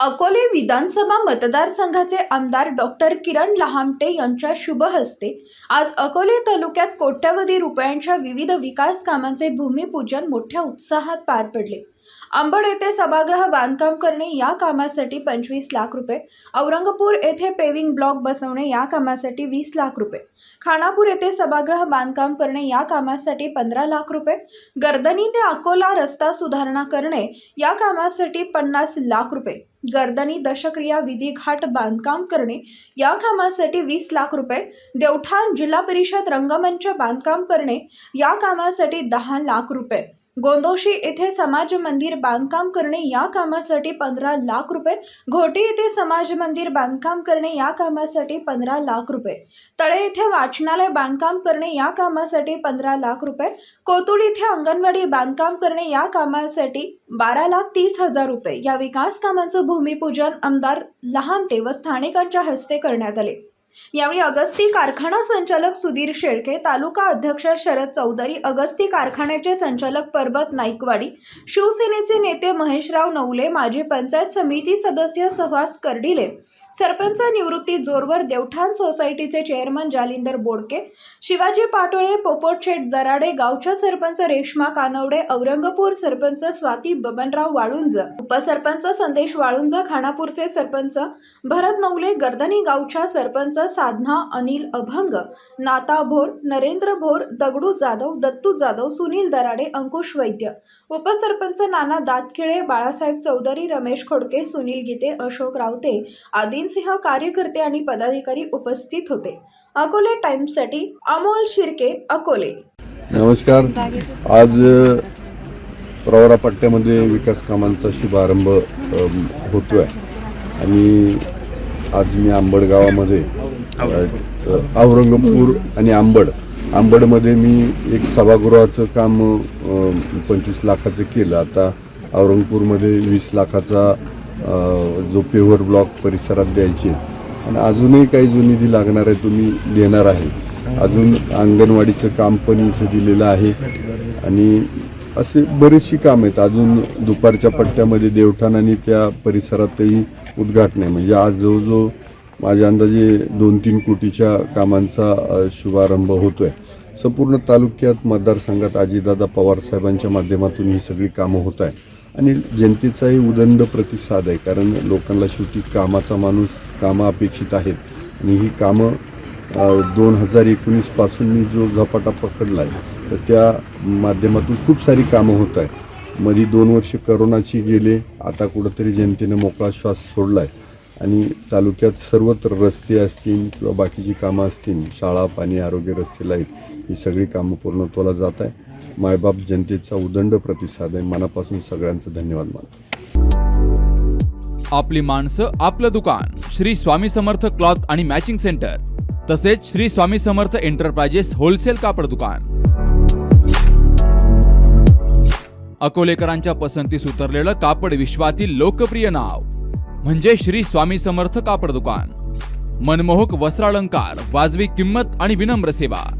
अकोले विधानसभा मतदारसंघाचे आमदार डॉक्टर किरण लहामटे यांच्या शुभ हस्ते आज अकोले तालुक्यात कोट्यवधी रुपयांच्या विविध विकास कामांचे भूमिपूजन मोठ्या उत्साहात पार पडले. अंबड येथे सभागृह बांधकाम करणे या कामासाठी पंचवीस लाख रुपये. औरंगपूर येथे पेविंग ब्लॉक बसवणे या कामासाठी वीस लाख रुपये. खानापूर येथे सभागृह बांधकाम करणे या कामासाठी पंधरा लाख रुपये. गर्दनी ते अकोला रस्ता सुधारणा करणे या कामासाठी पन्नास लाख रुपये. गर्दनी दशक्रिया विधी घाट बांधकाम करणे या कामासाठी वीस लाख रुपये. देवठाण जिल्हा परिषद रंगमंच बांधकाम करणे या कामासाठी दहा लाख रुपये. गोंदोशी येथे समाज मंदिर बांधकाम करणे या कामासाठी पंधरा लाख रुपये. घोटी येथे समाज मंदिर बांधकाम करणे या कामासाठी पंधरा लाख रुपये. तळे येथे वाचनालय बांधकाम करणे या कामासाठी पंधरा लाख रुपये. कोतुड येथे अंगणवाडी बांधकाम करणे या कामासाठी बारा लाख तीस हजार रुपये. या विकास कामांचं भूमिपूजन आमदार लहामटे व स्थानिकांच्या हस्ते करण्यात आले. यावेळी अगस्ती कारखाना संचालक सुधीर शेळके तालुका अध्यक्ष शरद चौधरी अगस्ती कारखान्याचे संचालक परबत नाईकवाडी शिवसेनेचे नेते महेशराव नवले माजी पंचायत समिती सदस्य सुहास कर्डिले सरपंच निवृत्ती जोरवर देवठाण सोसायटीचे चेअरमन जालिंदर बोडके शिवाजी पाटोळे पोपोटशेठ दराडे गावच्या सरपंच रेश्मा कानवडे औरंगपूर सरपंच स्वाती बबनराव वाळुंज उपसरपंच संदेश वाळुंज खानापूरचे सरपंच भरत नवले गर्दनी गावच्या सरपंच साधना अनिल अभंग नाता भोर नरेंद्र भोर दगडू जाधव दत्तू जाधव सुनील दराडे अंकुश वैद्य उपसरपंच नाना दातखिळे बाळासाहेब चौधरी रमेश खोडके सुनील गीते अशोक रावते नवीनसिंह कार्यकर्ते आणि पदाधिकारी उपस्थित होते. अकोले टाइम्ससाठी अमोल शिर्के अकोले. नमस्कार. आज अ, प्रवरा पट्ट्यामध्ये विकास कामांचा शुभारंभ होतोय. आणि आज मी आंबड गावामध्ये औरंगपूर आणि आंबड आंबडमध्ये मी एक सभागृहाचं काम पंचवीस लाखाचं केलं. आता औरंगपूरमध्ये वीस लाखाचा जो पेवर ब्लॉक परिसरात द्यायचे आणि अजूनही काही जो निधी लागणार आहे तुम्ही देणार आहे. अजून अंगणवाडीचं काम पण इथे दिलेलं आहे. आणि असे बरीचशी काम आहेत. अजून दुपारच्या पट्ट्यामध्ये देवठाण आणि त्या परिसरातही उद्घाटन आहे. म्हणजे आज जवळजवळ माझ्या अंदाजे दोन तीन कोटीच्या कामांचा शुभारंभ होतो आहे संपूर्ण तालुक्यात मतदारसंघात अजितदादा पवार साहेबांच्या माध्यमातून ही सगळी कामं होत आहे आणि जनतेचाही उदंड प्रतिसाद आहे कारण लोकांना शेवटी कामाचा माणूस कामं अपेक्षित आहेत. आणि ही कामं दोन हजार एकोणीसपासून मी जो झपाटा पकडला आहे तर त्या माध्यमातून खूप सारी कामं होत आहे मध्ये दोन वर्ष करोनाची गेले आता कुठंतरी जनतेनं मोकळा श्वास सोडला आहे आणि तालुक्यात सर्वत्र रस्ते असतील किंवा बाकीची कामं असतील शाळा पाणी आरोग्य रस्ते लाइट ही सगळी कामं पूर्णत्वाला जात आहे मायबाप जनतेचा उदंड प्रतिसाद आहे. मनापासून सगळ्यांचं धन्यवाद मानतो आपली माणसं आपलं दुकान. श्री स्वामी समर्थ क्लॉथ आणि मॅचिंग सेंटर. तसेच श्री स्वामी समर्थ एंटरप्राइजेस होलसेल कापड दुकान. अकोलेकरांच्या पसंतीस उतरलेलं कापड विश्वातील लोकप्रिय नाव. म्हणजे श्री स्वामी समर्थ कापड दुकान. मनमोहक वस्त्रालंकार वाजवी किंमत आणि विनम्र सेवा.